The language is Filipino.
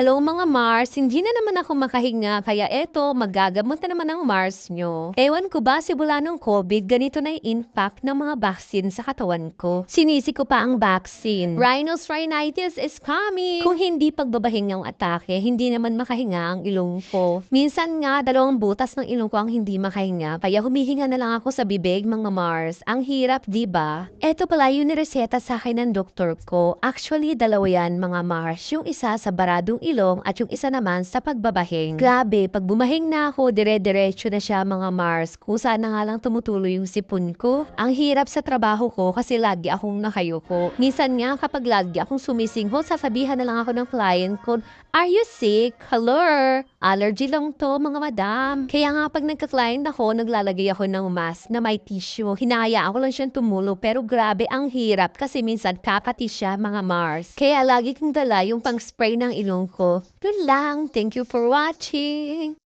Hello mga Mars, hindi na naman ako makahinga kaya eto, magagamot na naman ang Mars nyo. Ewan ko ba simula nung COVID, ganito na yung impact ng mga vaccine sa katawan ko. Sinisi ko pa ang vaccine. Rhinos rhinitis is coming! Kung hindi pagbabahingang atake, hindi naman makahinga ang ilong ko. Minsan nga, dalawang butas ng ilong ko ang hindi makahinga, kaya humihinga na lang ako sa bibig mga Mars. Ang hirap, di ba? Eto pala yung nireseta sa akin ng doktor ko. Actually, dalawa yan mga Mars. Yung isa sa baradong ilong at yung isa naman sa pagbabahing. Grabe, pag bumahing na ako, dire-diretso na siya mga Mars. Kusa na nga lang tumutuloy yung sipon ko. Ang hirap sa trabaho ko kasi lagi akong nakayuko. Minsan nga kapag lagi akong sumisingho, sasabihan na lang ako ng client ko, Are you sick? Hello? Allergy lang to mga madam. Kaya nga pag nagka-client ako, naglalagay ako ng mask na may tissue. Hinahayaan ko lang siyang tumulo pero grabe ang hirap kasi minsan kakati siya mga Mars. Kaya lagi kong dala yung pang-spray ng ilong ko. Yun lang. Thank you for watching.